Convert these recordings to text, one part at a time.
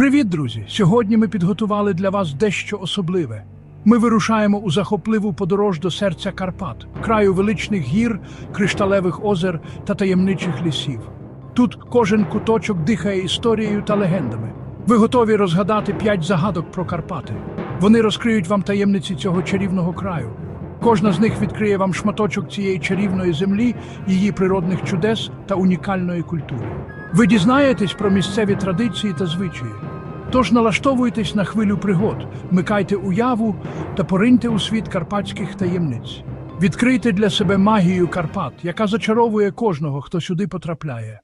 Привіт, друзі! Сьогодні ми підготували для вас дещо особливе. Ми вирушаємо у захопливу подорож до серця Карпат, краю величних гір, кришталевих озер та таємничих лісів. Тут кожен куточок дихає історією та легендами. Ви готові розгадати п'ять загадок про Карпати. Вони розкриють вам таємниці цього чарівного краю. Кожна з них відкриє вам шматочок цієї чарівної землі, її природних чудес та унікальної культури. Ви дізнаєтесь про місцеві традиції та звичаї. Тож налаштовуйтесь на хвилю пригод, вмикайте уяву та пориньте у світ карпатських таємниць. Відкрийте для себе магію Карпат, яка зачаровує кожного, хто сюди потрапляє.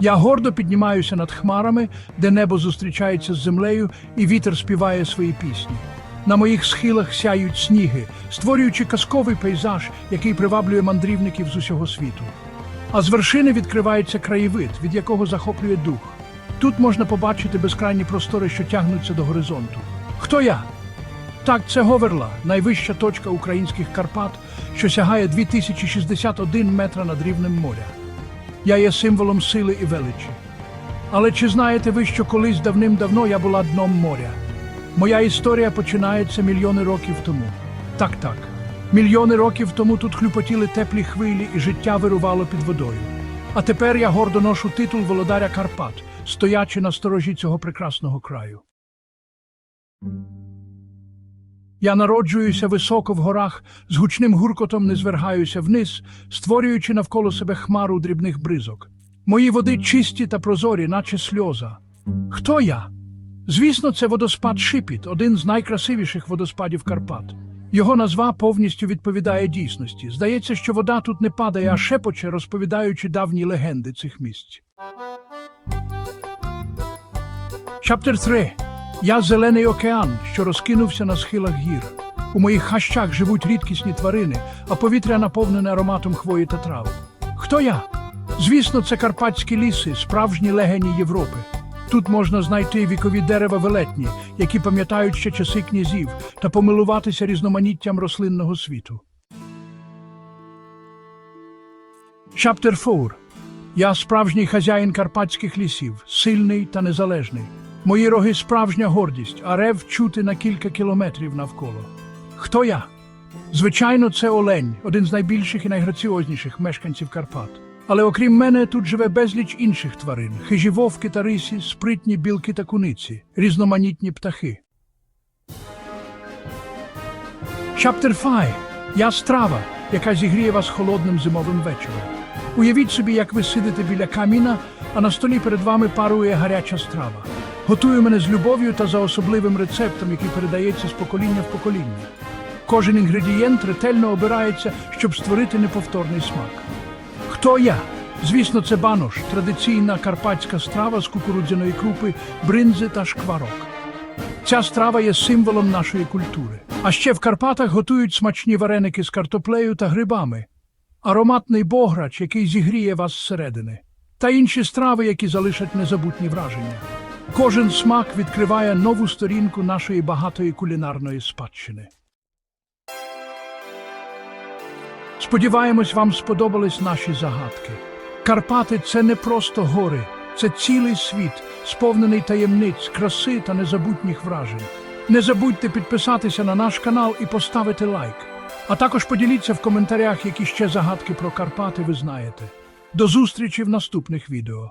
Я гордо піднімаюся над хмарами, де небо зустрічається з землею, і вітер співає свої пісні. На моїх схилах сяють сніги, створюючи казковий пейзаж, який приваблює мандрівників з усього світу. А з вершини відкривається краєвид, від якого захоплює дух. Тут можна побачити безкрайні простори, що тягнуться до горизонту. Хто я? Так, це Говерла, найвища точка українських Карпат, що сягає 2061 метра над рівнем моря. Я є символом сили і величі. Але чи знаєте ви, що колись давним-давно я була дном моря? Моя історія починається мільйони років тому. Так, так. Мільйони років тому тут хлюпотіли теплі хвилі і життя вирувало під водою. А тепер я гордо ношу титул володаря Карпат, стоячи на сторожі цього прекрасного краю. Я народжуюся високо в горах, з гучним гуркотом не звергаюся вниз, створюючи навколо себе хмару дрібних бризок. Мої води чисті та прозорі, наче сльоза. Хто я? Звісно, це водоспад Шипіт, один з найкрасивіших водоспадів Карпат. Його назва повністю відповідає дійсності. Здається, що вода тут не падає, а шепоче, розповідаючи давні легенди цих місць. Чаптер 3. Я зелений океан, що розкинувся на схилах гір. У моїх хащах живуть рідкісні тварини, а повітря наповнене ароматом хвої та трав. Хто я? Звісно, це карпатські ліси, справжні легені Європи. Тут можна знайти вікові дерева велетні, які пам'ятають ще часи князів, та помилуватися різноманіттям рослинного світу. Чаптер 4. Я справжній хазяїн карпатських лісів, сильний та незалежний. Мої роги справжня гордість, а рев чути на кілька кілометрів навколо. Хто я? Звичайно, це Олень, один з найбільших і найграціозніших мешканців Карпат. Але окрім мене, тут живе безліч інших тварин: хижі вовки та рисі, спритні білки та куниці, різноманітні птахи. Чаптер 5. Я страва, яка зігріє вас холодним зимовим вечором. Уявіть собі, як ви сидите біля каміна, а на столі перед вами парує гаряча страва. Готує мене з любов'ю та за особливим рецептом, який передається з покоління в покоління. Кожен інгредієнт ретельно обирається, щоб створити неповторний смак. Хто я? Звісно, це банош, традиційна карпатська страва з кукурудзяної крупи, бринзи та шкварок. Ця страва є символом нашої культури. А ще в Карпатах готують смачні вареники з картоплею та грибами, ароматний бограч, який зігріє вас зсередини, та інші страви, які залишать незабутні враження. Кожен смак відкриває нову сторінку нашої багатої кулінарної спадщини. Сподіваємось, вам сподобались наші загадки. Карпати це не просто гори, це цілий світ, сповнений таємниць, краси та незабутніх вражень. Не забудьте підписатися на наш канал і поставити лайк. А також поділіться в коментарях, які ще загадки про Карпати ви знаєте. До зустрічі в наступних відео.